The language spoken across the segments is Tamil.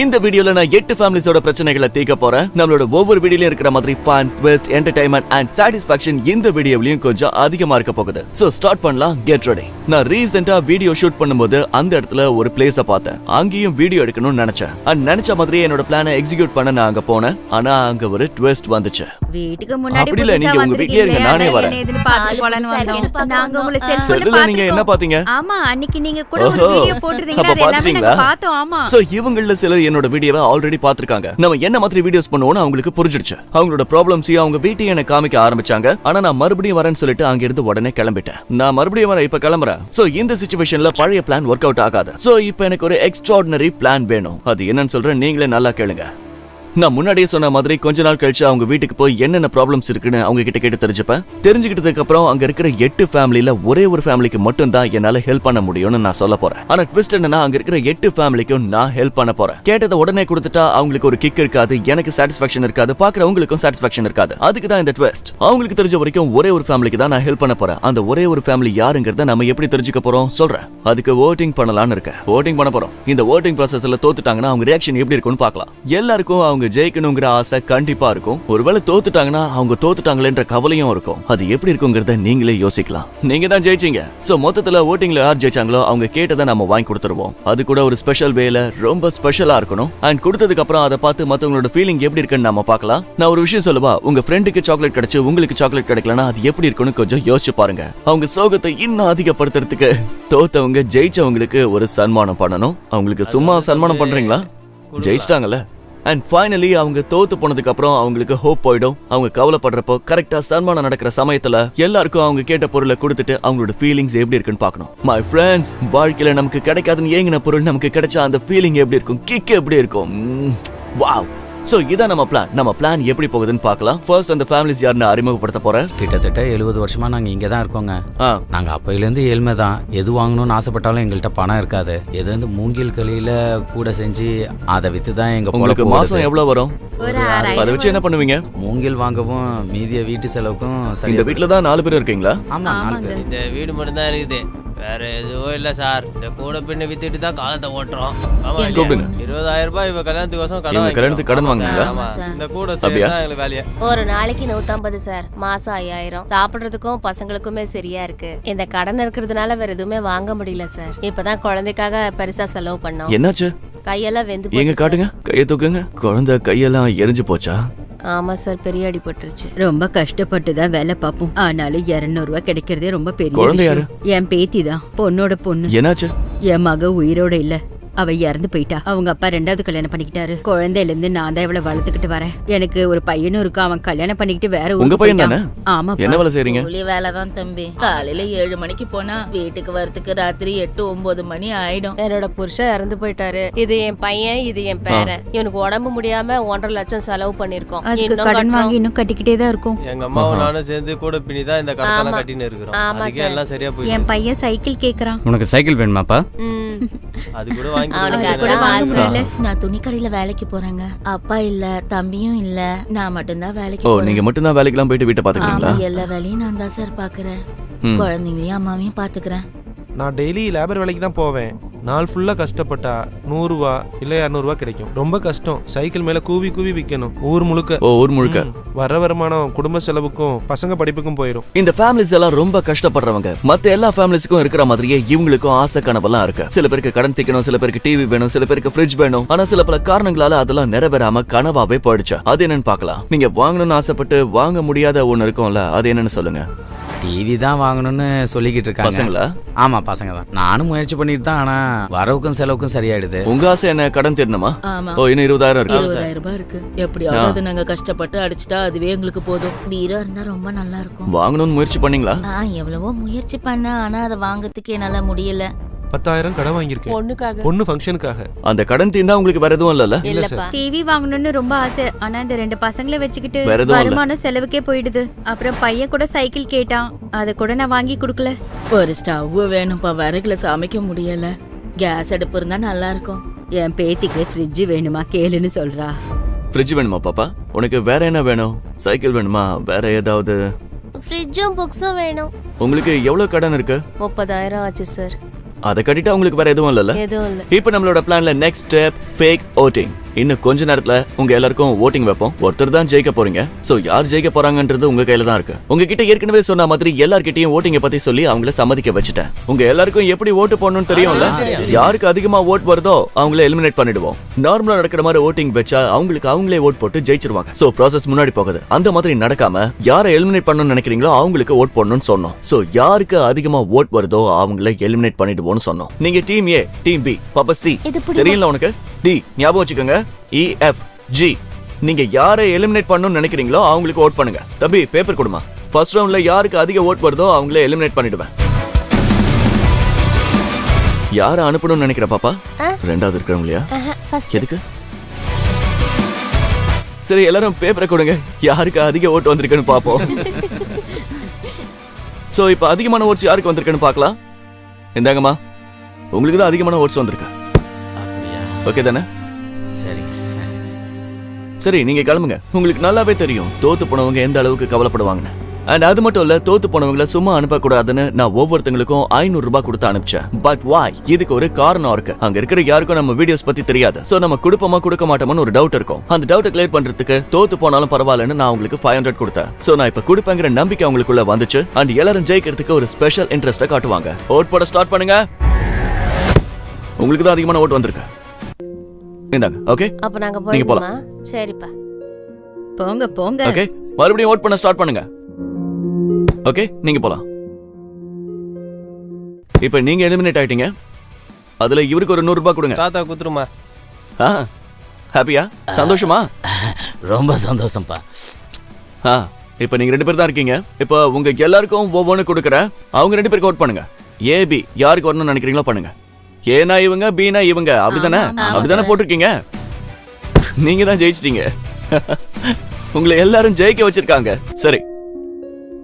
இந்த வீடியோல நான் எட்டு ஃபேமிலிஸோட பிரச்சனைகளை தீர்க்க போறேன். நம்மளோட ஒவ்வொரு வீடியோலயும் இருக்கிற மாதிரி fun twist entertainment and satisfaction இந்த வீடியோலயும் கொஞ்சம் அதிகமா இருக்க போகுது. சோ ஸ்டார்ட் பண்ணலாம். கெட் ரெடி நான் ரீசெண்டா வீடியோ ஷூட் பண்ணும்போது அந்த இடத்துல ஒரு பிளேஸ பார்த்தேன். அங்கேயும் வீடியோ எடுக்கணும்னு நினைச்சேன். அண்ட் நினைச்ச மாதிரியே என்னோட பிளானை எக்ஸிக்யூட் பண்ண நான் அங்க போனேன். ஆனா அங்க ஒரு ட்விஸ்ட் வந்துச்சு. வீட்டுக்கு முன்னாடி அப்படி இல்ல, புதுசா நீங்க உங்க வீட்லயே இருங்க, நானே வரேன். நாங்க உங்களை செல்போன்ல செல்லுல நீங்க என்ன. பாத்தீங்க ஆமா அன்னைக்கு நீங்க கூட ஒரு. வீடியோ போட்டிருந்தீங்களா அப்ப அது எல்லாமே நாங்க? பார்த்தோம். ஆமா. சோ இவங்கள சிலர் என்னோட வீடியோவை ஆல்ரெடி பார்த்திருக்காங்க. நம்ம என்ன மாதிரி வீடியோஸ் பண்ணுவோம்னு அவங்களுக்கு புரிஞ்சிடுச்சு. அவங்களோட ப்ராப்ளம்ஸையும் அவங்க வீட்டையும் எனக்கு காமிக்க ஆரம்பிச்சாங்க. ஆனா நான் மறுபடியும் வரேன்னு சொல்லிட்டு அங்க இருந்து உடனே கிளம்பிட்டேன். நான் மறுபடியும் வரேன் இப்ப கிளம்புறேன். சோ இந்த சுச்சுவேஷன்ல பழைய பிளான் ஒர்க் அவுட் ஆகாது. சோ இப்போ எனக்கு ஒரு எக்ஸ்ட்ராடினரி பிளான் வேணும். அது என்னன்னு சொல்றேன் நீங்களே நல்லா கேளுங்க. நான் முன்னாடியே சொன்ன மாதிரி கொஞ்ச நாள் கழிச்சு அவங்க வீட்டுக்கு போய் என்னென்ன ப்ராப்ளம்ஸ் இருக்குன்னு அவங்க கிட்ட கேட்டு தெரிஞ்சுப்பேன். தெரிஞ்சுக்கிட்டதுக்கு அப்புறம் அங்க இருக்கிற எட்டு ஃபேமிலியில ஒரே ஒரு ஃபேமிலிக்கு மட்டும் தான் என்னால ஹெல்ப் பண்ண முடியும்னு நான் சொல்ல போறேன். ஆனா ட்விஸ்ட் என்னன்னா அங்க இருக்கிற எட்டு ஃபேமிலிக்கும் நான் ஹெல்ப் பண்ண போறேன். கேட்டதை உடனே கொடுத்துட்டா அவங்களுக்கு ஒரு கிக் இருக்காது எனக்கு சாட்டிஸ்பாக்சன் இருக்காது பாக்குறவங்களுக்கும் சாட்டிஸ்பாக்சன் இருக்காது. அதுக்கு தான் இந்த ட்விஸ்ட் அவங்களுக்கு தெரிஞ்ச வரைக்கும் ஒரே ஒரு ஃபேமிலிக்கு தான் நான் ஹெல்ப் பண்ண போறேன். அந்த ஒரே ஒரு ஃபேமிலி யாருங்கிறத நம்ம எப்படி தெரிஞ்சுக்க போறோம் சொல்றேன். அதுக்கு ஓட்டிங் பண்ணலாம்னு இருக்கேன். ஓட்டிங் பண்ண போறோம். இந்த ஓட்டிங் ப்ராசஸ்ல தோத்துட்டாங்கன்னா அவங்க ரியாக்ஷன் எப்படி இருக்கும்னு பார்க்கலாம். எல்லாருக்கும் அவங்க ஜெயிக்கணுங்கிற ஆசை கண்டிப்பா இருக்கும். ஒருவேளை தோத்துட்டாங்கன்னா அவங்க தோத்துட்டாங்களேன்ற கவலையும் இருக்கும். அது எப்படி இருக்குங்கிறத நீங்களே யோசிக்கலாம். நீங்க தான் ஜெயிச்சீங்க. சோ மொத்தத்துல ஓட்டிங்ல யார் ஜெயிச்சாங்களோ அவங்க கேட்டதை நம்ம வாங்கி கொடுத்துருவோம். அது கூட ஒரு ஸ்பெஷல் வேல ரொம்ப ஸ்பெஷலா இருக்கணும். அண்ட் கொடுத்ததுக்கு அப்புறம் அதை பார்த்து மத்தவங்களோட ஃபீலிங் எப்படி இருக்குன்னு நம்ம பார்க்கலாம். நான் ஒரு விஷயம் சொல்லவா? உங்க ஃப்ரெண்டுக்கு சாக்லேட் கிடைச்சு உங்களுக்கு சாக்லேட் கிடைக்கலனா அது எப்படி இருக்குன்னு கொஞ்சம் யோசிச்சு பாருங்க. அவங்க சோகத்தை இன்னும் அதிகப்படுத்துறதுக்கு தோத்தவங்க ஜெயிச்சவங்களுக்கு ஒரு சன்மானம் பண்ணணும். அவங்களுக்கு சும்மா சன்மானம் பண்றீங்களா? ஜெயிச்சிட்டாங்கல்ல? அண்ட் ஃபைனலி அவங்க தோத்து போனதுக்கு அப்புறம் அவங்களுக்கு ஹோப் போயிடும். அவங்க கவலைப்படுறப்போ கரெக்டா சன்மானம் நடக்கிற சமயத்துல எல்லாருக்கும் அவங்க கேட்ட பொருளை கொடுத்துட்டு அவங்களோட ஃபீலிங்ஸ் எப்படி இருக்குன்னு பார்க்கணும். மை ஃப்ரெண்ட்ஸ் வாழ்க்கையில நமக்கு கிடைக்காதுன்னு ஏங்கின பொருள் நமக்கு கிடைச்சா அந்த ஃபீலிங் எப்படி இருக்கும்? கிக் எப்படி இருக்கும்? வாவ் சோ இதான் நம்ம பிளான் நம்ம பிளான் எப்படி போகுதுன்னு பார்க்கலாம். ஃபர்ஸ்ட் அந்த ஃபேமிலிஸ் யாருன்னு அறிமுகப்படுத்த போறேன். கிட்டத்தட்ட எழுபது வருஷமா நாங்க இங்க தான் இருக்கோங்க. ஆ. நாங்க அப்பையிலேருந்து ஏழ்மை தான். எது வாங்கணும்னு ஆசைப்பட்டாலும் எங்கள்கிட்ட பணம் இருக்காது. எது வந்து மூங்கில் களியில கூட செஞ்சு அதை வித்து தான் எங்க உங்களுக்கு பொழப்பு மாசம் ஓடுது. எவ்வளவு வரும்? ஒரு ஒரு ஆறாயிரம் அதை வச்சு என்ன பண்ணுவீங்க? மூங்கில் வாங்கவும் மீதிய வீட்டு செலவுக்கும் இந்த சரியா வீட்ல தான் நாலு பேர் இருக்கீங்களா? ஆமா நாலு ஆமாங்க. பேர். இந்த வீடு மட்டும்தான் இருக்குது. வேற எதுவும் இல்ல சார் இந்த கூட பின்ன வித்துட்டு தான் காலத்தை ஓட்டுறோம் ஆமா இல்லையா? கூப்பிடுங்க. இருபதாயிரம் ரூபாய் இவ கல்யாணத்துக்கு கடன் இவங்க கல்யாணத்துக்கு கடன் வாங்கிக்கிறோம். வாங்குனீங்களா? ஆமா சார். இந்த கூட அப்படியா? எங்களுக்கு வேலையே ஒரு நாளைக்கு நூத்தம்பது சார் மாசம் ஐயாயிரம் சாப்பிடுறதுக்கும் பசங்களுக்குமே சரியா இருக்கு இந்த கடன் இருக்கிறதுனால வேற எதுவுமே வாங்க முடியல சார் இப்பதான் குழந்தைக்காக பெருசா செலவு பண்ணோம் என்னாச்சு கையெல்லாம் வெந்து எங்க. காட்டுங்க? கையை தூக்குங்க. குழந்தை கையெல்லாம் எரிஞ்சு போச்சா? ஆமா சார் பெரிய அடி பட்டுருச்சு. ரொம்ப கஷ்டப்பட்டு தான் வேலை பார்ப்போம். ஆனாலும் இருநூறு ரூபாய் கிடைக்கிறதே ரொம்ப பெரிய குழந்தை விஷயம். என் பேத்தி தான் பொண்ணோட பொண்ணு. என்னாச்சு? என் மக உயிரோட இல்ல. அவ இறந்து போயிட்டா. அவங்க அப்பா ரெண்டாவது கல்யாணம் பண்ணிக்கிட்டாரு. குழந்தையில இருந்து நான் தான் இவளை வளர்த்துக்கிட்டு வரேன். எனக்கு ஒரு பையனும் இருக்கு அவன் கல்யாணம் பண்ணிக்கிட்டு வேற உங்க ஊருக்கு பையன். தானே? ஆமா என்ன வேலை செய்றீங்க? கூலி வேலை தான் தம்பி. காலையில ஏழு மணிக்கு போனா வீட்டுக்கு வரதுக்கு ராத்திரி எட்டு ஒன்பது மணி ஆயிடும். என்னோட புருஷன் இறந்து போயிட்டாரு. இது என் பையன் இது என் பேரன். இவனுக்கு உடம்பு முடியாம ஒன்றரை லட்சம் செலவு பண்ணிருக்கோம் அதுக்கு கடன். வாங்கி இன்னும் கட்டிக்கிட்டே தான் இருக்கும். எங்க அம்மாவும் நானும் சேர்ந்து கூட பின்னி தான் இந்த கடத்தெல்லாம் ஆமா. கட்டின்னு இருக்கிறோம். ஆமா அதுக்கே சார். எல்லாம் சரியா என் போயிடுச்சு பையன் சைக்கிள் கேக்குறான். உனக்கு சைக்கிள் வேணுமாப்பா. அது கூட வாங்கி அவனுக்கு கொடுக்க கூட முடியாது. வாங்க முடியல. நான் துணிக்கடையில வேலைக்கு போறேங்க. அப்பா இல்ல தம்பியும் இல்ல நான் மட்டும்தான் வேலைக்கு ஓ போறேன். நீங்க மட்டும்தான் வேலைக்கெல்லாம் போயிட்டு வீட்டை பாத்துக்கிறீங்களா எல்லா வேலையும் நான் தான் சார் பாக்குறேன். குழந்தைங்களையும் அம்மாவையும் பாத்துக்கிறேன் நான் டெய்லி லேபர் வேலைக்கு தான் போவேன். நாள் ஃபுல்லாக கஷ்டப்பட்டா நூறுரூவா இல்லை இரநூறுவா கிடைக்கும். ரொம்ப கஷ்டம். சைக்கிள் மேலே கூவி கூவி விற்கணும் ஊர் முழுக்க. ஓ ஊர் முழுக்க. வர வருமானம் குடும்ப செலவுக்கும் பசங்க படிப்புக்கும் போயிடும் இந்த ஃபேமிலிஸ் எல்லாம் ரொம்ப கஷ்டப்படுறவங்க. மத்த எல்லா ஃபேமிலிஸ்க்கும் இருக்கிற மாதிரியே இவங்களுக்கும் ஆசை கனவெல்லாம் இருக்கு. சில பேருக்கு கடன் திக்கணும் சில பேருக்கு டிவி வேணும் சில பேருக்கு ஃப்ரிட்ஜ் வேணும். ஆனா சில பல காரணங்களால அதெல்லாம் நிறைவேறாம கனவாவே போயிடுச்சு. அது என்னன்னு பார்க்கலாம். நீங்க வாங்கணும்னு ஆசைப்பட்டு வாங்க முடியாத ஒண்ணு இருக்கும்ல அது என்னன்னு சொல்லுங்க. டிவி தான் வாங்கணும்னு சொல்லிக்கிட்டு இருக்காங்க. பசங்களா? ஆமா பசங்க தான். நானும் முயற்சி பண்ணிட்டு தான் ஆனா வரவுக்கும் செலவுக்கும் சரியாயிடுது. உங்க ஆசை என்ன? கடன் தீரணுமா? ஆமா. ஓ இன்னும் இருபதாயிரம் இருக்கு. இருபதாயிரம் ரூபாய் இருக்கு எப்படியாவது அது நாங்க கஷ்டப்பட்டு அடிச்சிட்டா அதுவே எங்களுக்கு போதும். பீரோ இருந்தா ரொம்ப நல்லா இருக்கும். வாங்கணும்னு முயற்சி பண்ணீங்களா? நான் எவ்வளவோ முயற்சி பண்ணேன். ஆனா அதை வாங்கறதுக்கு என்னால முடியல. பத்தாயிரம் கடன் வாங்கியிருக்கேன். பொண்ணுக்காக. பொண்ணு ஃபங்க்ஷனுக்காக. அந்த கடன் தீர்ந்தா உங்களுக்கு வேற எதுவும் இல்லல்ல? இல்லப்பா. டிவி வாங்கணும்னு ரொம்ப ஆசை. ஆனா இந்த ரெண்டு பசங்களை வச்சுக்கிட்டு வேற எதுவும் இல்ல. வருமானம் செலவுக்கே போயிடுது. அப்புறம் பையன் கூட சைக்கிள் கேட்டான். அதை கூட நான் வாங்கி கொடுக்கல. ஒரு ஸ்டவ் வேணும்ப்பா. விறகுல சமைக்க முடியல. கேஸ் அடுப்பு இருந்தா நல்லா இருக்கும் என் பேத்திக்கு ஃப்ரிட்ஜ் வேணுமா கேளுன்னு சொல்றா. ஃப்ரிட்ஜ் வேணுமா பாப்பா? உனக்கு வேற என்ன வேணும்? சைக்கிள் வேணுமா? வேற ஏதாவது? ஃப்ரிட்ஜும் புக்ஸும் வேணும். உங்களுக்கு எவ்வளவு கடன் இருக்கு? முப்பதாயிரம் ஆச்சு சார் அதை கட்டிட்டு அவங்களுக்கு வேற எதுவும் இல்லைல்ல? எதுவும் இல்ல. இப்போ நம்மளோட பிளான்ல நெக்ஸ்ட் ஸ்டெப் ஃபேக் ஓட்டிங் இன்னும் கொஞ்ச நேரத்துல உங்க எல்லாருக்கும் ஓட்டிங் வைப்போம். ஒருத்தர் தான் ஜெயிக்க போறீங்க. சோ யார் ஜெயிக்க போறாங்கன்றது உங்க கையில தான் இருக்கு. உங்ககிட்ட ஏற்கனவே சொன்ன மாதிரி எல்லார்கிட்டயும் ஓட்டிங்க பத்தி சொல்லி அவங்கள சம்மதிக்க வச்சுட்டேன். உங்க எல்லாருக்கும் எப்படி ஓட்டு போடணும்னு தெரியும்ல? யாருக்கு அதிகமா ஓட் வருதோ அவங்கள எலிமினேட் பண்ணிடுவோம். நார்மலா நடக்கிற மாதிரி ஓட்டிங் வச்சா அவங்களுக்கு அவங்களே ஓட் போட்டு ஜெயிச்சிருவாங்க. சோ ப்ராசஸ் முன்னாடி போகுது. அந்த மாதிரி நடக்காம யாரை எலிமினேட் பண்ணணும்னு நினைக்கிறீங்களோ அவங்களுக்கு ஓட் போடணும்னு சொன்னோம். சோ யாருக்கு அதிகமா ஓட் வருதோ அவங்கள எலிமினேட் பண்ணிடுவோம்னு சொன்னோம். நீங்க டீம் ஏ டீம் பி பாப்பா சி? தெரியல உனக்கு? டி ஞாபகம் வச்சுக்கோங்க. இ எஃப் ஜி நீங்க யாரை எலிமினேட் பண்ணணும்னு நினைக்கிறீங்களோ அவங்களுக்கு ஓட் பண்ணுங்க. தம்பி பேப்பர் கொடுமா. ஃபர்ஸ்ட் ரவுண்ட்ல யாருக்கு அதிக ஓட் வருதோ அவங்கள எலிமினேட் பண்ணிடுவேன். யாரை அனுப்பணும்னு நினைக்கிற பாப்பா? ரெண்டாவது இருக்கிறவங்களையா? எதுக்கு? சரி எல்லாரும் பேப்பரை கொடுங்க. யாருக்கு அதிக ஓட்டு வந்திருக்குன்னு பாப்போம். சோ இப்போ அதிகமான ஓட்ஸ் யாருக்கு வந்திருக்குன்னு பார்க்கலாம் இந்தாங்கம்மா. உங்களுக்கு தான் அதிகமான ஓட்ஸ் வந்திருக்கு? அப்படியா ஓகே தானே? சரிங்க. சரி நீங்க கிளம்புங்க. உங்களுக்கு நல்லாவே தெரியும் தோத்து போனவங்க எந்த அளவுக்கு கவலைப்படுவாங்கன்னு. அண்ட் அது மட்டும் இல்ல தோத்து போனவங்கள சும்மா அனுப்பக்கூடாதுன்னு நான் ஒவ்வொருத்தங்களுக்கும் ஐநூறு ரூபாய் கொடுத்து அனுப்பிச்சேன். பட் வாய் இதுக்கு ஒரு காரணம் இருக்கு. அங்க இருக்கிற யாருக்கும் நம்ம வீடியோஸ் பத்தி தெரியாது. சோ நம்ம கொடுப்போமா கொடுக்க மாட்டோமான்னு ஒரு டவுட் இருக்கும். அந்த டவுட்டை கிளியர் பண்றதுக்கு தோத்து போனாலும் பரவாயில்லன்னு நான் உங்களுக்கு ஃபைவ் ஹண்ட்ரட் கொடுத்தேன். சோ நான் இப்ப கொடுப்பேங்கிற நம்பிக்கை அவங்களுக்குள்ள வந்துச்சு. அண்ட் எல்லாரும் ஜெயிக்கிறதுக்கு ஒரு ஸ்பெஷல் இன்ட்ரெஸ்ட்டை காட்டுவாங்க. ஓட் போட ஸ்டார்ட் பண்ணுங்க. உங்களுக்கு தான் அதிகமான ஓட்டு வந்திருக்கு. இந்தாங்க ஓகே அப்ப நாங்க நீங்க போலாம். சரிப்பா. போங்க போங்க. ஓகே மறுபடியும் ஓட் பண்ண ஸ்டார்ட் பண்ணுங்க. ஓகே நீங்க போலாம். இப்போ நீங்க எலிமினேட் ஆயிட்டீங்க. அதுல இவருக்கு ஒரு நூறு ரூபாய் கொடுங்க. தாத்தா குத்துருமா? ஆ? ஹாப்பியா சந்தோஷமா? ரொம்ப சந்தோஷம்ப்பா ஆ இப்போ நீங்க ரெண்டு பேர் தான் இருக்கீங்க. இப்போ உங்க எல்லாருக்கும் ஒவ்வொன்று கொடுக்குறேன். அவங்க ரெண்டு பேருக்கு ஓட் பண்ணுங்க. ஏ பி யாருக்கு வரணும்னு நினைக்கிறீங்களோ பண்ணுங்க. ஏனா இவங்க பீனா இவங்க. அப்படிதானே அப்படிதானே போட்டிருக்கீங்க? நீங்க தான் ஜெயிச்சிட்டீங்க. உங்களை எல்லாரும் ஜெயிக்க வச்சிருக்காங்க. சரி.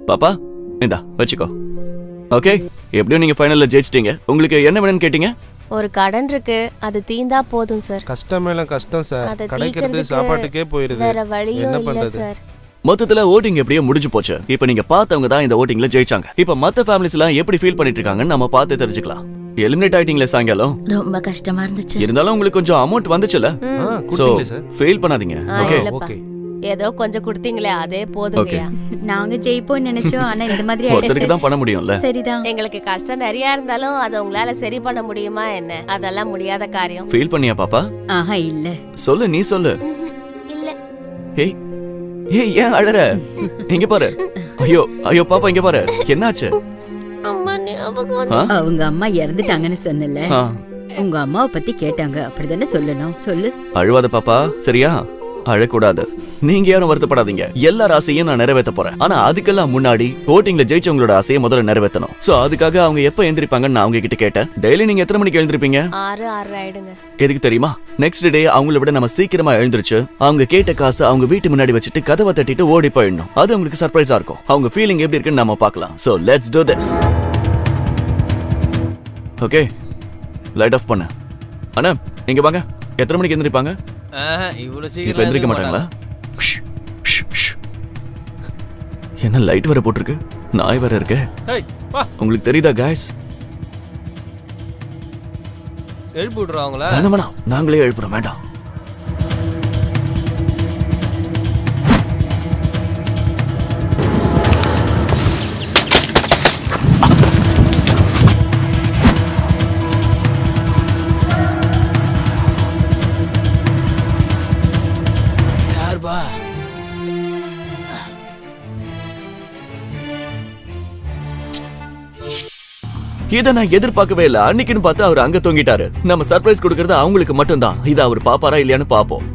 பாப்பா இந்தா வச்சுக்கோ. ஓகே? எப்படியும் நீங்க ஃபைனல்ல ஜெயிச்சிட்டீங்க. உங்களுக்கு என்ன வேணும்னு கேட்டீங்க? ஒரு கடன் இருக்கு. அது தீந்தா போதும் சார். கஷ்டம் மேல கஷ்டம் சார். கிடைக்கிறது சாப்பாட்டுக்கே போயிருது. வேற வழியும் என்ன இல்ல சார். மொத்தத்துல ஓட்டிங் எப்படியோ முடிஞ்சு போச்சு. இப்போ நீங்க பார்த்தவங்க தான் இந்த ஓட்டிங்ல ஜெயிச்சாங்க. இப்போ மத்த ஃபேமிலிஸ் எல்லாம் எப்படி ஃபீல் பண்ணிட்டு இருக்காங்கன்னு நம்ம பார்த்து தெரிஞ்சுக்கலாம். எலிமினேட் ஆயிட்டீங்களே சாயங்காலம்? ரொம்ப கஷ்டமா இருந்துச்சு. இருந்தாலும் உங்களுக்கு கொஞ்சம் அமௌண்ட் வந்துச்சுல? சோ ஃபெயில் பண்ணாதீங்க. ஓகே. ஓகே ஏதோ கொஞ்சம் கொடுத்தீங்களே அதே போதுங்கய்யா. நாங்க ஜெயிப்போம்னு நினைச்சோம் ஆனா இந்த மாதிரி ஒருத்தருக்கு ஆயிடுச்சு. தான் பண்ண முடியும்ல. சரிதான். எங்களுக்கு கஷ்டம் நிறைய இருந்தாலும் அதை உங்களால சரி பண்ண முடியுமா என்ன? அதெல்லாம் முடியாத காரியம். ஃபீல் பண்ணியா பாப்பா? ஆஹா இல்ல. சொல்லு நீ சொல்லு. இல்ல. ஏய் ஏய் ஏன் அழற? இங்க பாரு. ஐயோ ஐயோ பாப்பா இங்க பாரு. என்னாச்சு? அவங்க அம்மா இறந்துட்டாங்கன்னு சொன்னல உங்க அம்மாவை பத்தி கேட்டாங்க. அப்படிதானே சொல்லணும். சொல்லு. அழுவாத பாப்பா சரியா? அழக்கூடாது. நீங்க யாரும் வருத்தப்படாதீங்க. எல்லார் ஆசையும் நான் நிறைவேத்த போறேன். ஆனா அதுக்கெல்லாம் முன்னாடி ஓட்டிங்ல ஜெயிச்சவங்களோட ஆசையை முதல்ல நிறைவேற்றணும். சோ அதுக்காக அவங்க எப்ப எந்திரிப்பாங்கன்னு நான் அவங்க கிட்ட கேட்டேன். டெய்லி நீங்க எத்தனை மணிக்கு எழுந்திருப்பீங்க? ஆறு ஆறு ஆயிடுங்க. எதுக்கு தெரியுமா? நெக்ஸ்ட் டே அவங்கள விட நம்ம சீக்கிரமா எழுந்திருச்சு அவங்க கேட்ட காசு அவங்க வீட்டு முன்னாடி வச்சுட்டு கதவை தட்டிட்டு ஓடி போயிடணும். அது அவங்களுக்கு சர்ப்ரைஸா இருக்கும். அவங்க ஃபீலிங் எப்படி இருக்குன்னு நம்ம பார்க்கலாம். So let's do this. Okay light off பண்ணு. அண்ணா இங்க வாங்க. எத்தனை மணிக்கு எந்திரிப்பாங்க? இவ்வளவு இப்ப சீக்கிரம் எந்திரிக்க மாட்டாங்களா. என்ன லைட் வேற போட்டிருக்கு? நாய் வேற இருக்கு. உங்களுக்கு தெரியுதா guys? எழுப்பி விட்றோம் அவங்கள வேணாம். நாங்களே எழுப்புறோம் வேண்டாம். இதை நான் எதிர்பார்க்கவே இல்ல. அன்னைக்குன்னு பார்த்து அவர் அங்க தொங்கிட்டாரு. நம்ம சர்ப்ரைஸ் கொடுக்கறது அவங்களுக்கு மட்டும்தான். இதை அவர் பாப்பாரா இல்லையான்னு பாப்போம்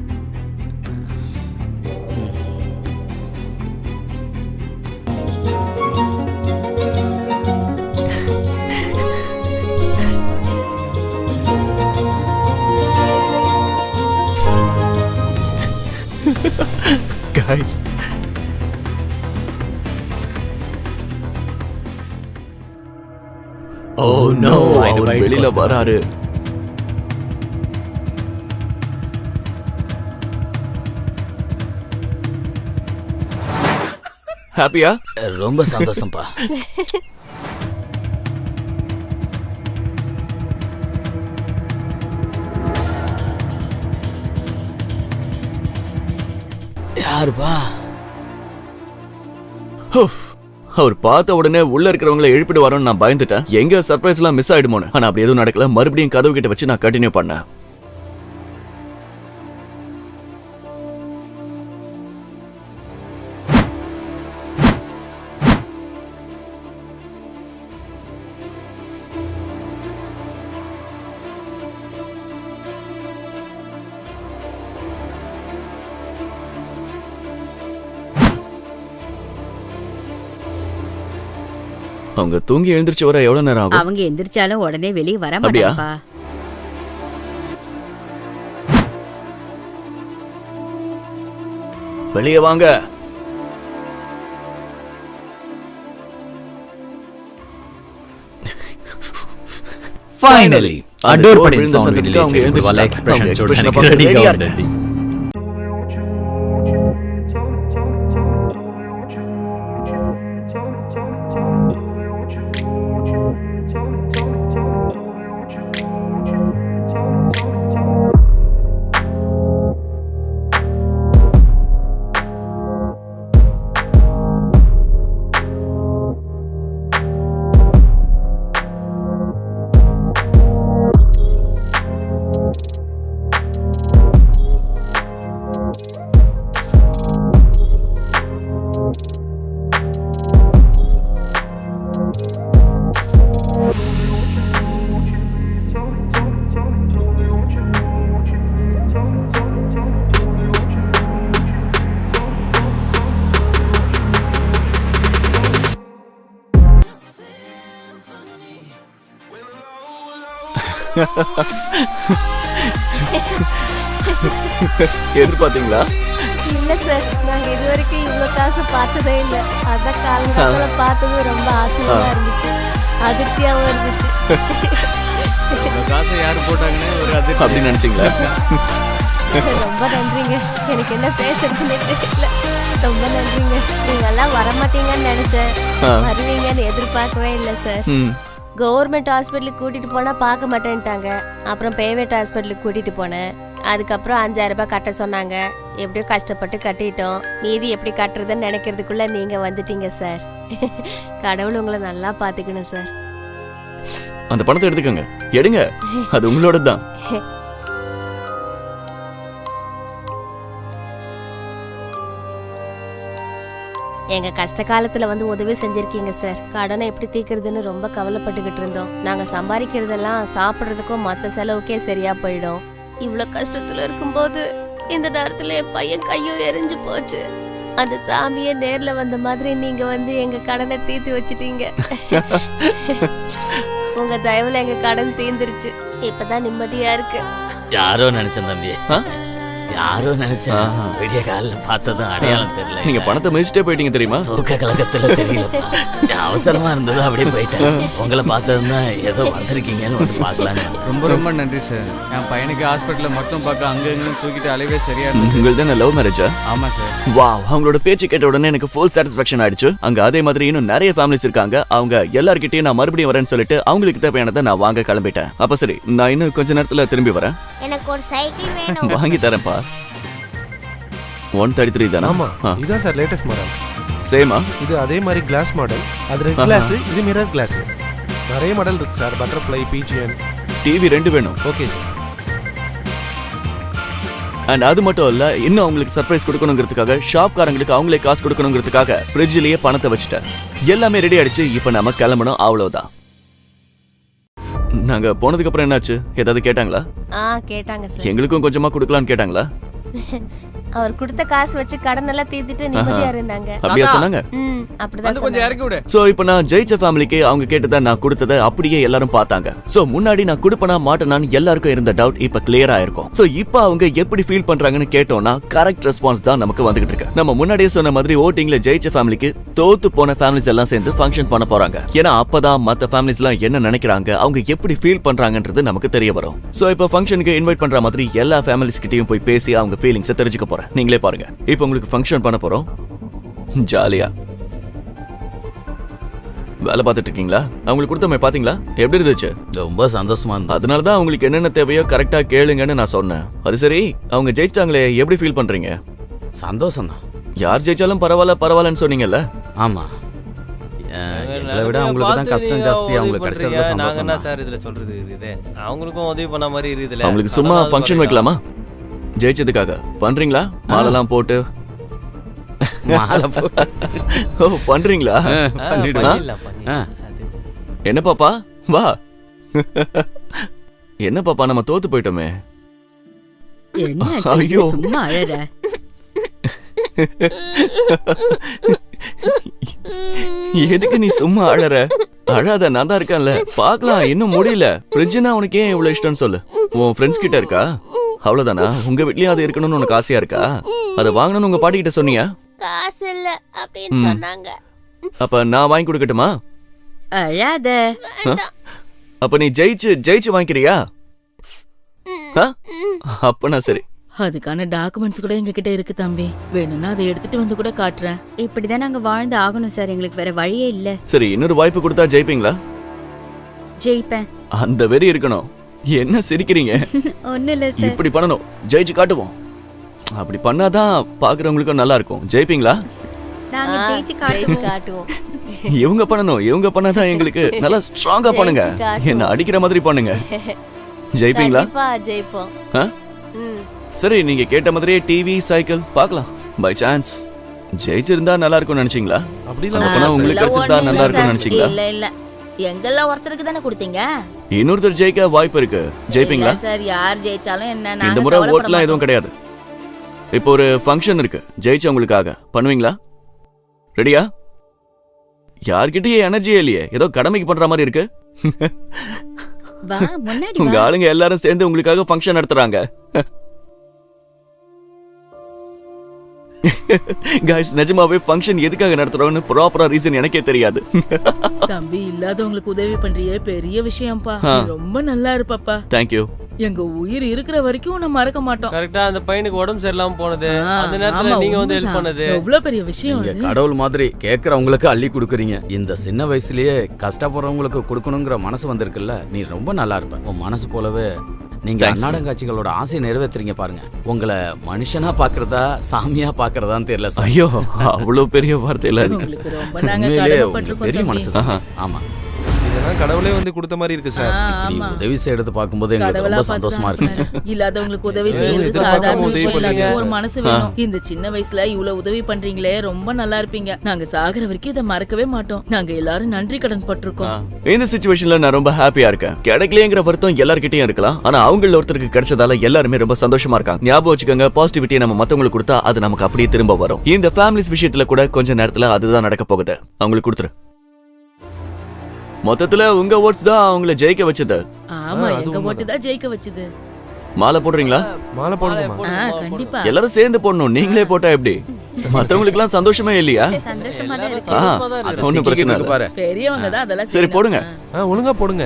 guys ஓ நோ oh, அவர் வெளியில வராரு. ஹாப்பியா ரொம்ப சந்தோஷம்ப்பா யாருப்பா? ஹோ அவர் பார்த்த உடனே உள்ள இருக்கிறவங்கள எழுப்பிடுவாரோன்னு நான் பயந்துட்டேன். எங்க சர்ப்ரைஸ் எல்லாம் மிஸ் ஆயிடுமோன்னு. ஆனா அப்படி எதுவும் நடக்கல. மறுபடியும் கதவு கிட்ட வச்சு நான் கண்டினியூ பண்ணேன். அவங்க தூங்கி எழுந்திருச்சு வர எவ்வளவு நேரம் ஆகும்? அவங்க எந்திரிச்சாலும் உடனே வெளியே வர அப்படியா? மாட்டாங்கப்பா. வெளியே வாங்க. ஃபைனலி அந்த அடோர் door விழுந்த அவங்க எழுந்திருச்சு எக்ஸ்பிரஷன் ready ஆ எதிர்பார்த்தீங்களா? இல்ல சார் நாங்க இது வரைக்கும் இவ்வளவு காசு பார்த்ததே இல்ல. அதான் காலங்காலத்துல பார்த்தது ரொம்ப ஆச்சரியமா இருந்துச்சு. அதிர்ச்சியாவும் இருந்துச்சு. காசை யார் போட்டாங்கன்னு ஒரு அது அப்படி நினைச்சீங்களா? ரொம்ப நன்றிங்க. எனக்கு என்ன பேசுறதுன்னு தெரியல. ரொம்ப நன்றிங்க. நீங்க எல்லாம் வரமாட்டீங்கன்னு நினைச்சேன். வருவீங்கன்னு எதிர்பார்க்கவே இல்ல சார் கவர்மெண்ட் ஹாஸ்பிட்டலுக்கு கூட்டிட்டு போனா பார்க்க மாட்டேன்ட்டாங்க. அப்புறம் பிரைவேட் ஹாஸ்பிட்டலுக்கு கூட்டிட்டு போனேன். அதுக்கப்புறம் அஞ்சாயிரம் ரூபாய் கட்ட சொன்னாங்க. எப்படியோ கஷ்டப்பட்டு கட்டிட்டோம். மீதி எப்படி கட்டுறதுன்னு நினைக்கிறதுக்குள்ள நீங்க வந்துட்டீங்க சார். கடவுள் உங்களை நல்லா பாத்துக்கணும் சார். அந்த பணத்தை எடுத்துக்கோங்க. எடுங்க. அது உங்களோட தான் எங்க கஷ்ட காலத்துல வந்து உதவி செஞ்சிருக்கீங்க சார். கடனை எப்படி தீர்க்கறதுன்னு ரொம்ப கவலைப்பட்டுக்கிட்டு இருந்தோம். நாங்க சம்பாதிக்கிறதெல்லாம் சாப்பிடுறதுக்கும் மத்த செலவுக்கே சரியா போயிடும். இவ்ளோ கஷ்டத்துல இருக்கும்போது இந்த நேரத்துல என் பையன் கையும் எரிஞ்சு போச்சு. அந்த சாமியே நேர்ல வந்த மாதிரி நீங்க வந்து எங்க கடனை தீர்த்து வச்சிட்டீங்க. உங்க தயவுல எங்க கடன் தீர்ந்துருச்சு. இப்பதான் நிம்மதியா இருக்கு. யாரோ நினைச்சேன் தம்பி. ஆ? யாரோ நினைச்சேன் ஆஹா. விடிய காலில் பார்த்ததும் அடையாளம் தெரியல. நீங்க பணத்தை மிதிச்சிட்டே போயிட்டீங்க தெரியுமா? தூக்க கலக்கத்துல தெரியல அவசரமா இருந்தது அப்படியே போயிட்டேன். உங்களை பார்த்ததும் தான் ஏதோ வந்திருக்கீங்கன்னு வந்து பார்க்கலான்னு. ரொம்ப ரொம்ப நன்றி சார். என் பையனுக்கு ஹாஸ்பிட்டலில் மட்டும் பார்க்க அங்கே தூக்கிட்டு அலைவே சரியா உங்களுக்கு தானே லவ் மேரேஜா ஆமாம் சார். வாவ் அவங்களோட பேச்சு கேட்ட உடனே எனக்கு ஃபுல் சாட்டிஸ்ஃபேக்ஷன் ஆயிடுச்சு. அங்க அதே மாதிரி இன்னும் நிறைய ஃபேமிலிஸ் இருக்காங்க. அவங்க எல்லார்கிட்டயும் நான் மறுபடியும் வரேன்னு சொல்லிட்டு அவங்களுக்கு தேவையானதை நான் வாங்க கிளம்பிட்டேன். அப்ப சரி நான் இன்னும் கொஞ்ச நேரத்துல திரும்பி வரேன். எனக்கு ஒரு சைக்கிள் வேணும். வாங்கி தரேன்ப்பா. ஒன் தேர்ட்டி த்ரீ தானே? ஆமா. இதுதான் சார் லேட்டஸ்ட் மாடல் சேமா இது அதே மாதிரி கிளாஸ் மாடல் அது ரெட் கிளாஸ் இது மிரர் கிளாஸ் நிறைய மாடல் இருக்கு சார் பட்டர்ஃப்ளை பிஜிஎன் டிவி ரெண்டு வேணும். ஓகே சார் அண்ட் அது மட்டும் இல்ல இன்னும் அவங்களுக்கு சர்ப்ரைஸ் கொடுக்கணுங்கிறதுக்காக ஷாப்காரங்களுக்கு அவங்களே காசு கொடுக்கணுங்கிறதுக்காக ஃப்ரிட்ஜ்லயே பணத்தை வச்சுட்டேன் எல்லாமே ரெடி ஆயிடுச்சு. இப்போ நம்ம கிளம்பணும். அவ்வளவுதான். நாங்க போனதுக்கு அப்புறம் என்னாச்சு? ஏதாவது கேட்டாங்களா? ஆ கேட்டாங்க சார். எங்களுக்கும் கொஞ்சமா கொடுக்கலாம்னு கேட்டாங்களா? அவர் கொடுத்த காசு வச்சு கடன் எல்லாம் தீர்த்துட்டு நிம்மதியா இருந்தாங்க. அப்படியா சொன்னாங்க? ம் அப்படிதான் கொஞ்சம். இறக்கி விடு. சோ இப்போ நான் ஜெயிச்ச ஃபேமிலிக்கு அவங்க கேட்டதை நான் கொடுத்ததை அப்படியே எல்லாரும் பார்த்தாங்க. சோ முன்னாடி நான் கொடுப்பனா மாட்டேனான்னு எல்லாருக்கும் இருந்த டவுட் இப்ப கிளியர் ஆயிருக்கும். சோ இப்போ அவங்க எப்படி ஃபீல் பண்றாங்கன்னு கேட்டோம்னா கரெக்ட் ரெஸ்பான்ஸ் தான் நமக்கு வந்துகிட்டு இருக்கு. நம்ம முன்னாடியே சொன்ன மாதிரி ஓட்டிங்ல ஜெயிச்ச ஃபேமிலிக்கு தோத்து போன ஃபேமிலிஸ் எல்லாம் சேர்ந்து ஃபங்க்ஷன் பண்ண போறாங்க. ஏன்னா அப்பதான் மத்த ஃபேமிலிஸ் எல்லாம் என்ன நினைக்கிறாங்க அவங்க எப்படி ஃபீல் பண்றாங்கன்றது நமக்கு தெரிய வரும். சோ இப்போ ஃபங்க்ஷனுக்கு இன்வைட் பண்ற மாதிரி எல்லா ஃபேமிலிஸ் கிட்டயும் போய் பேசி அவங்க ஃபீலிங்ஸை தெரிஞ்சுக்க போறேன். நீங்களே பாருங்க. இப்போ உங்களுக்கு ஃபங்க்ஷன் பண்ண போறோம். ஜாலியா. வேலை பார்த்துட்டு இருக்கீங்களா? அவங்களுக்கு கொடுத்தமே பாத்தீங்களா எப்படி இருந்துச்சு? ரொம்ப சந்தோஷமா இருந்தது. அதனால தான் அவங்களுக்கு என்னென்ன தேவையோ கரெக்டா கேளுங்கன்னு நான் சொன்னேன். அது சரி அவங்க ஜெயிச்சிட்டாங்களே எப்படி ஃபீல் பண்றீங்க? சந்தோஷம் தான் யார் ஜெயிச்சாலும் பரவாயில்ல பரவாயில்லன்னு சொன்னீங்கல்ல? ஆமா. எங்களை விட அவங்களுக்கு தான் கஷ்டம் ஜாஸ்தி அவங்களுக்கு கிடைச்சதுல நாங்க சந்தோஷம் என்ன தான். சார் இதுல சொல்றது? இருக்குது அவங்களுக்கும் உதவி பண்ண மாதிரி இருக்குதுல்ல அவங்களுக்கு சும்மா ஃபங்க்ஷன். வைக்கலாமா? ஜெயிச்சதுக்காக. பண்றீங்களா? மாலைலாம் போட்டு. ஓ பண்றீங்களா? என்ன பாப்பா? வா. என்ன பாப்பா நம்ம தோத்து போயிட்டோமே. ஐயோ. எதுக்கு நீ சும்மா அழற? அழாத நான் தான் இருக்கேன்ல. பார்க்கலாம் இன்னும் முடியல. ஃப்ரிட்ஜ்னா உனக்கு ஏன் இவ்வளவு இஷ்டம்னு சொல்லு. உன் ஃப்ரெண்ட்ஸ் கிட்ட இருக்கா? அவ்வளவுதானா? உங்க வீட்லயும் அது இருக்கணும்னு உனக்கு ஆசையா இருக்கா? அதை வாங்கணும்னு உங்க பாட்டி கிட்ட சொன்னியா காசு இல்ல அப்படின்னு ம். சொன்னாங்க. அப்ப நான் வாங்கி கொடுக்கட்டுமா? அழாத. அப்ப நீ ஜெயிச்சு ஜெயிச்சு வாங்கிக்கிறியா? ஆ? அப்பனா சரி. அதுக்கான டாக்குமெண்ட்ஸ் கூட எங்க கிட்ட இருக்கு தம்பி. வேணும்னா அதை எடுத்துட்டு வந்து கூட காட்டுறேன். இப்படிதான் நாங்க வாழ்ந்து ஆகணும் சார். எங்களுக்கு வேற வழியே இல்ல. சரி இன்னொரு வாய்ப்பு கொடுத்தா ஜெயிப்பீங்களா? ஜெயிப்பேன். அந்த வெறி இருக்கணும். என்ன சிரிக்கிறீங்க? ஒண்ணும் இல்ல சார். இப்படி பண்ணணும். ஜெயிச்சு காட்டுவோம். அப்படி பண்ணாதான் பாக்குறவங்களுக்கும் நல்லா இருக்கும். ஜெயிப்பீங்களா? நாங்க ஜெயிச்சு ஜெயிச்சு காட்டுவோம். இவங்க பண்ணணும். இவங்க பண்ணாதான் எங்களுக்கு நல்லா ஸ்ட்ராங்கா பண்ணுங்க. என்ன அடிக்கிற மாதிரி பண்ணுங்க. ஜெயிப்பீங்களா? கண்டிப்பா ஜெயிப்போம். சரி நீங்க கேட்ட மாதிரியே டிவி சைக்கிள் பார்க்கலாம். பை சான்ஸ் ஜெயிச்சிருந்தா நல்லா இருக்கும்னு நினைச்சீங்களா அப்படிலாம் உங்களுக்கு சார். கிடைச்சிருந்தா நல்லா இருக்கும்னு நினைச்சீங்களா? இல்ல இல்ல. எங்கள ஒருத்தருக்கு தானே கொடுத்தீங்க? இன்னொருத்தர் ஜெயிக்க வாய்ப்பு இருக்கு. ஜெயிப்பீங்களா? சார் யார் ஜெயிச்சாலும் என்ன இந்த முறை ஓட்லாம் எதுவும். கிடையாது. இப்போ ஒரு ஃபங்க்ஷன் இருக்கு. ஜெயிச்சவங்களுக்காக. பண்ணுவீங்களா? ரெடியா யார்கிட்டயும் எனர்ஜியே இல்லையே. ஏதோ கடமைக்கு பண்ற மாதிரி இருக்கு. உங்க ஆளுங்க எல்லாரும் சேர்ந்து உங்களுக்காக ஃபங்க்ஷன் நடத்துறாங்க. காய்ஸ் நிஜமாவே ஃபங்க்ஷன் எதுக்காக நடத்துறோம்னு ப்ராப்பரா ரீசன் எனக்கே தெரியாது. தம்பி இல்லாதவங்களுக்கு உதவி பண்றியே பெரிய விஷயம்ப்பா. நீ ரொம்ப நல்லா இருப்பப்பா. தேங்க்யூ எங்க உயிர் இருக்கிற வரைக்கும் உன்னை மறக்க மாட்டோம். கரெக்டா அந்த பையனுக்கு உடம்பு சரியில்லாம போனது. அந்த நேரத்துல நீங்க வந்து ஹெல்ப். பண்ணது. எவ்வளவு பெரிய விஷயம் நீங்க கடவுள் மாதிரி கேட்கறவங்களுக்கு அள்ளி கொடுக்குறீங்க. இந்த சின்ன வயசுலயே கஷ்டப்படுறவங்களுக்கு கொடுக்கணுங்கிற மனசு வந்திருக்குல்ல. நீ ரொம்ப நல்லா இருப்ப. உன் மனசு போலவே நீங்க அன்னாடங்காட்சிகளோட ஆசையை நிறைவேத்துறீங்க பாருங்க. உங்களை மனுஷனா பாக்குறதா சாமியா பாக்குறதான்னு தெரியல ஐயோ அவ்வளவு பெரிய வார்த்தையில பெரிய தம்பி. மனசு தான். ஆமா. இதெல்லாம் கடவுளே வந்து கொடுத்த மாதிரி இருக்கு சார். உதவி செய்யறது பார்க்கும்போது எங்களுக்கு ரொம்ப சந்தோஷமா இருக்கு. இல்லாதவங்களுக்கு உதவி செய்யறது சாதாரண உதவி விஷயம். இல்லாத ஒரு மனசு வேணும். இந்த சின்ன வயசுல இவ்வளவு உதவி பண்றீங்களே ரொம்ப நல்லா இருப்பீங்க. நாங்க சாகுற வரைக்கும் இதை மறக்கவே மாட்டோம். நாங்க எல்லாரும் நன்றி கடன் பட்டிருக்கோம். இந்த சுச்சுவேஷன்ல நான் ரொம்ப ஹாப்பியா இருக்கேன். கிடைக்கலையேங்கிற வருத்தம் எல்லார்கிட்டயும் இருக்கலாம். ஆனா அவங்கள ஒருத்தருக்கு கிடைச்சதால எல்லாருமே ரொம்ப சந்தோஷமா இருக்காங்க. ஞாபகம் வச்சுக்கோங்க பாசிட்டிவிட்டியை நம்ம மத்தவங்களுக்கு கொடுத்தா அது நமக்கு அப்படியே திரும்ப வரும். இந்த ஃபேமிலிஸ் விஷயத்துல கூட கொஞ்ச நேரத்துல அதுதான் நடக்க போகுது. அவங்களுக்கு கொடுத்துரு. மொத்தத்துல உங்க ஓட்ஸ் தான் அவங்கள ஜெயிக்க வச்சது. ஆமா எங்க. ஓட்டு தான் ஜெயிக்க வச்சது. மாலை போடுறீங்களா? மாலை போடுங்கம்மா ஆ கண்டிப்பா. எல்லாரும் சேர்ந்து போடணும். நீங்களே போட்டா எப்படி? மத்தவங்களுக்கு எல்லாம் சந்தோஷமே இல்லையா? சந்தோஷமா தான் இருக்கு. ஒண்ணும் பிரச்சனை இல்ல. இருக்கு பாரு. பெரியவங்க தான் அதெல்லாம் சரி. போடுங்க. ஆ ஒழுங்கா போடுங்க.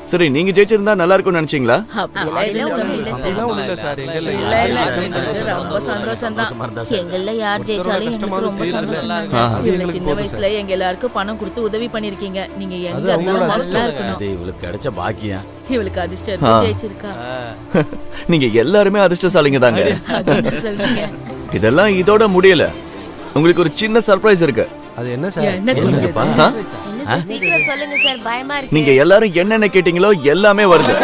சரி நீங்க ஜெயிச்சிருந்தா நல்லா இருக்கும்னு நினைச்சீங்களா? எங்கல்ல யார் ஜெயிச்சாலும் சந்தோஷம். எங்களுக்கு ரொம்ப சின்ன வயசுல எங்க எல்லாருக்கும் பணம் கொடுத்து உதவி பண்ணிருக்கீங்க நீங்க எங்க இருந்தாலும் நல்லா. இருக்கணும். இவளுக்கு கிடைச்ச பாக்கியம். இவளுக்கு அதிர்ஷ்டம். ஜெயிச்சிருக்கா. நீங்க எல்லாருமே அதிர்ஷ்டசாலிங்க தாங்க. இதெல்லாம் இதோட முடியல. உங்களுக்கு ஒரு சின்ன சர்ப்ரைஸ் இருக்கு. அது என்ன சார்? சீக்கிரம் சொல்லுங்க சார் பயமா இருக்கு. நீங்க எல்லாரும் என்னென்ன கேட்டீங்களோ எல்லாமே வருது.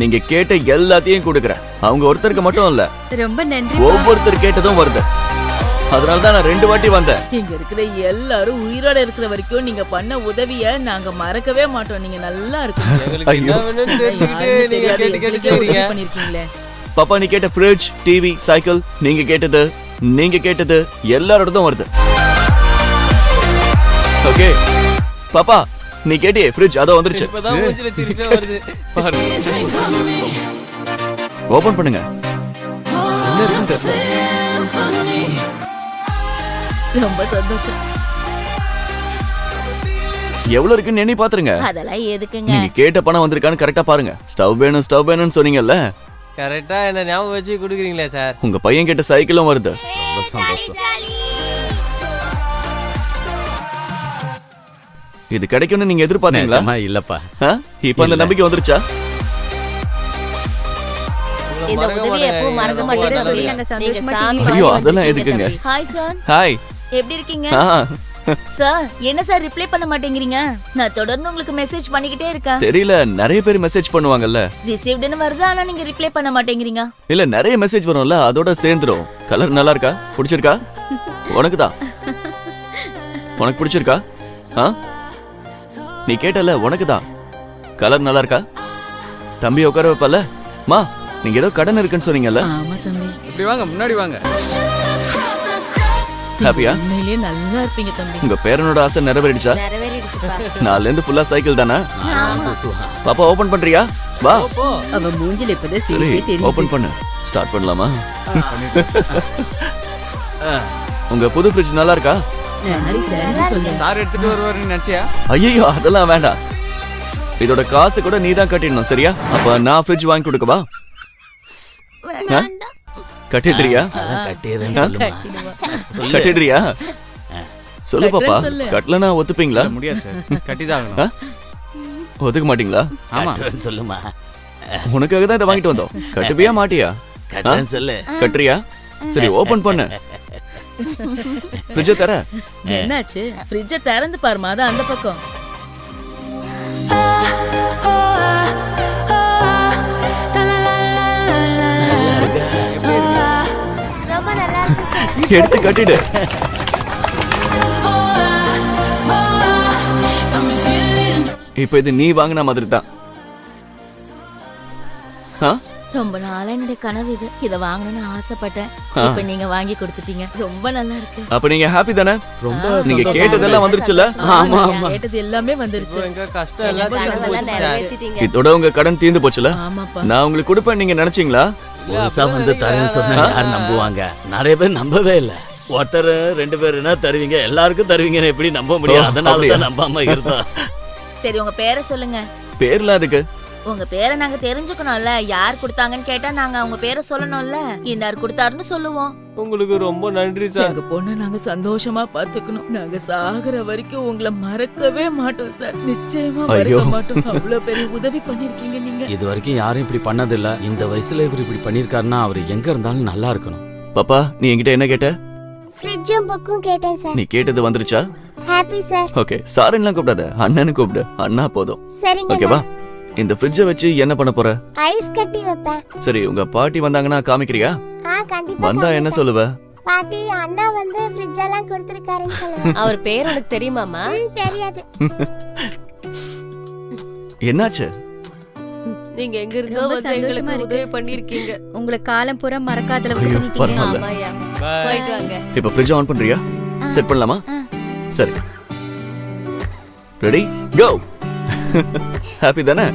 நீங்க கேட்ட எல்லாத்தையும் கொடுக்குறேன். அவங்க ஒருத்தருக்கு மட்டும் இல்ல ரொம்ப நன்றி ஒவ்வொருத்தர் கேட்டதும் வருது. அதனால தான் நான் ரெண்டு வாட்டி வந்தேன். இங்க இருக்கிற எல்லாரும் உயிரோட இருக்கிற வரைக்கும் நீங்க பண்ண உதவிய நாங்க மறக்கவே மாட்டோம். நீங்க நல்லா இருக்கீங்க. பாப்பா நீ கேட்ட ஃப்ரிட்ஜ் டிவி சைக்கிள் நீங்க கேட்டது நீங்க கேட்டது எல்லாரோடதும் வருது. ஓகே பாப்பா நீ கேட்டியே ஃப்ரிட்ஜ் அதோ வந்துருச்சு. ஓபன் பண்ணுங்க. ரொம்ப சந்தோஷம். எவ்வளவு இருக்குன்னு எண்ணி பாத்துருங்க. அதெல்லாம் எதுக்குங்க? நீங்க கேட்ட பணம் வந்திருக்கான்னு கரெக்டா பாருங்க. ஸ்டவ் வேணும் ஸ்டவ் வேணும்னு சொன்னீங்கல்ல. கரெக்டா என்ன ஞாபகம் வச்சு கொடுக்குறீங்களே சார்? உங்க பையன் கேட்ட சைக்கிளும் வருது. ரொம்ப சந்தோஷம். இது கிடைக்கும்னு நீங்க எதிர்பார்த்தீங்களா? இல்லப்பா? இப்ப அந்த. நம்பிக்கை வந்துருச்சா? இந்த உதவி மறக்க சொல்லி நாங்க சந்தோஷமா ஐயோ, அதெல்லாம் எதுக்குங்க? ஹாய் சார் ஹாய் எப்படி இருக்கீங்க? சார் என்ன சார் ரிப்ளை பண்ண மாட்டேங்கிறீங்க? நான் தொடர்ந்து உங்களுக்கு மெசேஜ் பண்ணிக்கிட்டே இருக்கேன். தெரியல நிறைய பேர் மெசேஜ் பண்ணுவாங்கல்ல. ரிசீவ்டுன்னு வருது ஆனா நீங்க ரிப்ளை பண்ண மாட்டேங்கிறீங்க? இல்ல நிறைய மெசேஜ் வரும்ல அதோட சேர்ந்துரும். கலர் நல்லா இருக்கா? பிடிச்சிருக்கா? உனக்கு தான் உனக்கு பிடிச்சிருக்கா? ஆ? நீ கேட்டல உனக்கு தான் கலர் நல்லா இருக்கா? தம்பி உட்கார வைப்பல? மா நீங்க ஏதோ கடன் இருக்குன்னு சொன்னீங்கல்ல? ஆமா தம்பி. இப்படி வாங்க முன்னாடி வாங்க. ஹாப்பியா உண்மையிலேயே நல்லா இருப்பீங்க தம்பி. உங்க பேரனோட ஆசை நிறைவேறிடுச்சா? நாலுல இருந்து ஃபுல்லா சைக்கிள் தானே? பாப்பா ஓபன் பண்றியா? வா. அவ மூஞ்சில இப்பதான் சரி ஓபன் பண்ணு. ஸ்டார்ட் பண்ணலாமா? உங்க புது ஃப்ரிட்ஜ் நல்லா இருக்கா? சார் எடுத்துட்டு வருவாருன்னு நினைச்சியா? ஐயோ அதெல்லாம் வேண்டாம். இதோட காசு கூட நீ தான் கட்டிடணும் சரியா? அப்ப நான் ஃப்ரிட்ஜ் வாங்கி கொடுக்கவா? கட்டிடுறியா அதான் கட்டிடுறியா சொல்லு பாப்பா. கட்டலனா ஒத்துப்பீங்களா? முடியாது சார். கட்டி தான் ஆ? ஆகணும் ஒத்துக்க மாட்டீங்களா? ஆமா. சொல்லுமா. உனக்காக தான் இதை வாங்கிட்டு வந்தோம். கட்டுப்பியா மாட்டியா? கட்டுறேன்னு சொல்லு. கட்டுறியா? சரி ஓபன் பண்ணு. ஃப்ரிட்ஜை தர. என்னாச்சு? ஃப்ரிட்ஜ திறந்து பாருமா அது அந்த பக்கம். எடுத்து கட்டிடு. இப்ப இது நீ வாங்கின மாதிரி தான்? ரொம்ப நாளா என்னுடைய கனவு இது. இத வாங்கணும்னு ஆசைப்பட்டேன். இப்ப நீங்க வாங்கி கொடுத்துட்டீங்க. ரொம்ப நல்லா இருக்கு. அப்ப நீங்க ஹாப்பி தானே? ரொம்ப நீங்க கேட்டதெல்லாம் வந்துருச்சுல ஆமா ஆமா கேட்டது எல்லாமே வந்துருச்சு. எங்க கஷ்டம் எல்லாம் இதோட உங்க கடன் தீர்ந்து போச்சுல ஆமாப்பா. நான் உங்களுக்கு கொடுப்பேன் நீங்க நினைச்சீங்களா? புதுசா வந்து தரேன்னு சொன்னா யார் நம்புவாங்க? நிறைய பேர் நம்பவே இல்ல. ஒருத்தர் ரெண்டு பேருனா தருவீங்க? எல்லாருக்கும் தருவீங்கன்னு எப்படி நம்ப முடியும்? அதனால? தான் நம்பாம இருந்தோம். சரி உங்க பேரை சொல்லுங்க. பேர்ல அதுக்கு உங்க பேரை நாங்க தெரிஞ்சுக்கணும்ல. யார் கொடுத்தாங்கன்னு கேட்டா நாங்க உங்க பேரை சொல்லணும்ல. இன்னார் கொடுத்தாருன்னு சொல்லுவோம். உங்களுக்கு ரொம்ப நன்றி சார். எங்க பொண்ணை நாங்க சந்தோஷமா பாத்துக்கணும். நாங்க சாகுற வரைக்கும் உங்களை மறக்கவே மாட்டோம் சார். நிச்சயமா. மறக்க மாட்டோம். அவ்வளவு பெரிய உதவி பண்ணிருக்கீங்க நீங்க. இது வரைக்கும் யாரும் இப்படி பண்ணதில்ல. இந்த வயசுல இவர் இப்படி பண்ணிருக்காருன்னா அவர் எங்க இருந்தாலும் நல்லா இருக்கணும். பாப்பா நீ என்கிட்ட என்ன கேட்ட? ஃப்ரிட்ஜும் புக்கும் கேட்டேன் சார். நீ கேட்டது வந்துருச்சா? Happy sir. ஓகே சாரின்லாம் கூப்பிடாத. அண்ணனு கூப்பிடு. அண்ணா போதும். சரிங்க ஓகேவா? இந்த ஃப்ரிட்ஜை வச்சு என்ன பண்ண போற? ஐஸ் கட்டி வைப்பேன். சரி உங்க பாட்டி வந்தாங்கன்னா காமிக்கிறியா? வந்தா என்ன. சொல்லுவ? பாட்டி அண்ணா வந்து ஃப்ரிட்ஜ் எல்லாம் கொடுத்துருக்காருன்னு சொல்லுவேன் அவர் பேர் உனக்கு தெரியுமாமா தெரியாது. என்னாச்சு? நீங்க எங்க இருந்தோ வந்து எங்களுக்கு. உதவி பண்ணிருக்கீங்க உங்களை காலம் பூரா பண்ணிட்டீங்க பரவாயில்ல. போயிட்டு வாங்க. இப்ப ஃப்ரிட்ஜ் ஆன் பண்றியா? செட் பண்ணலாமா? சரி. ரெடி கோ ஹாப்பி தானே?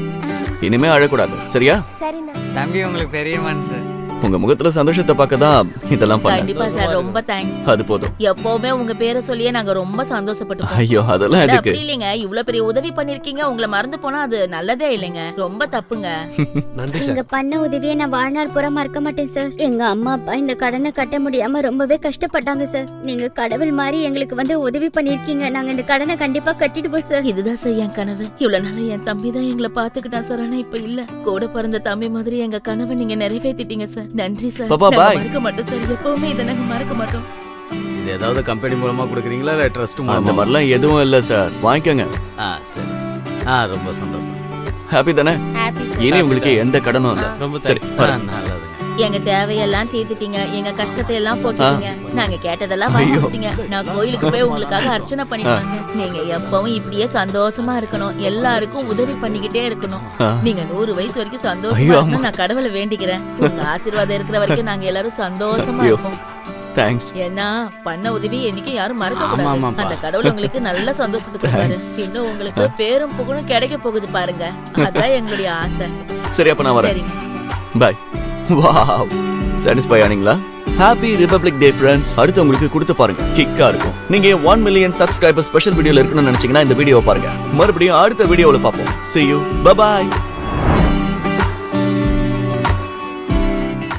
இனிமே அழக்கூடாது. சரியா? சரிண்ணா. தம்பி உங்களுக்கு பெரிய மனசு. உங்க முகத்துல சந்தோஷத்தை பார்க்க தான் இதெல்லாம் பண்ணேன். கண்டிப்பா சார் ரொம்ப தேங்க்ஸ் அது போதும். எப்பவுமே உங்க பேரை சொல்லியே நாங்க ரொம்ப சந்தோஷப்பட்டுப்போம் ஐயோ அதெல்லாம் அது எதுக்கு அப்படி இல்லைங்க. இவ்வளவு பெரிய உதவி பண்ணிருக்கீங்க. உங்களை மறந்து போனா அது நல்லதே இல்லைங்க. ரொம்ப தப்புங்க. நன்றி சார். நீங்க பண்ண உதவியை நான் வாழ்நாள் பூரா மறக்க மாட்டேன் சார். எங்க அம்மா அப்பா இந்த கடனை கட்ட முடியாம ரொம்பவே கஷ்டப்பட்டாங்க சார். நீங்க கடவுள் மாதிரி எங்களுக்கு வந்து உதவி பண்ணிருக்கீங்க நாங்க இந்த கடனை கண்டிப்பா கட்டிடுவோம் சார். இதுதான் சார் என் கனவு. இவ்வளவு நாளா என் தம்பி தான் எங்களை பாத்துக்கிட்டான் சார். ஆனா இப்ப இல்ல. கூட பிறந்த தம்பி மாதிரி எங்க கனவை நீங்க நிறைவேத்திட்டீங்க சார். நன்றி சார். பாப்பா, bye. மறக்க மாட்டோம் சார். எப்பவுமே இதை நாங்க மறக்க மாட்டோம். இது ஏதாவது கம்பெனி மூலமா கொடுக்குறீங்களா? இல்ல ட்ரஸ்ட் அந்த மூலமா மாதிரிலாம் எதுவும் இல்ல சார். வாங்கிக்கோங்க. ஆ சரி. ஆ ரொம்ப சந்தோஷம். ஹாப்பி தானே? இனி உங்களுக்கு எந்த கடனும் இல்ல. ரொம்ப சரி. நல்லதுங்க எங்க தேவையெல்லாம் தீர்த்துட்டீங்க எங்க கஷ்டத்தை எல்லாம் போக்கிட்டீங்க நாங்க கேட்டதெல்லாம் வாங்கி. கொடுத்தீங்க நான் கோயிலுக்கு போய் உங்களுக்காக அர்ச்சனை பண்ணிட்டு வந்தேன் நீங்க எப்பவும் இப்படியே சந்தோஷமா இருக்கணும். எல்லாருக்கும் உதவி பண்ணிக்கிட்டே இருக்கணும். நீங்க நூறு வயசு வரைக்கும் சந்தோஷமா இருக்கணும் நான் கடவுளை வேண்டிக்கிறேன். உங்க ஆசீர்வாதம் இருக்கிற வரைக்கும் நாங்க எல்லாரும் சந்தோஷமா. இருப்போம். தேங்க்ஸ் ஏன்னா பண்ண உதவி என்னைக்கு யாரும் மறக்க கூடாது. அந்த கடவுள் உங்களுக்கு நல்ல சந்தோஷத்தை கொடுப்பாரு. இன்னும் உங்களுக்கு பேரும் புகழும் கிடைக்க போகுது பாருங்க. அதான் எங்களுடைய ஆசை. சரி அப்ப நான் வரேன். சரிங்க. பாய் வாவ் சாட்டிஸ்ஃபை ஆனீங்களா? ஹாப்பி ரிபப்ளிக் டே ஃப்ரெண்ட்ஸ் அடுத்து உங்களுக்கு கொடுத்து பாருங்க. கிக்கா இருக்கும். நீங்க ஒன் மில்லியன் சப்ஸ்கிரைபர் ஸ்பெஷல் வீடியோல இருக்கணும்னு நினைச்சீங்கன்னா இந்த வீடியோவை பாருங்க. மறுபடியும் அடுத்த வீடியோவில் பார்ப்போம். C you bye bye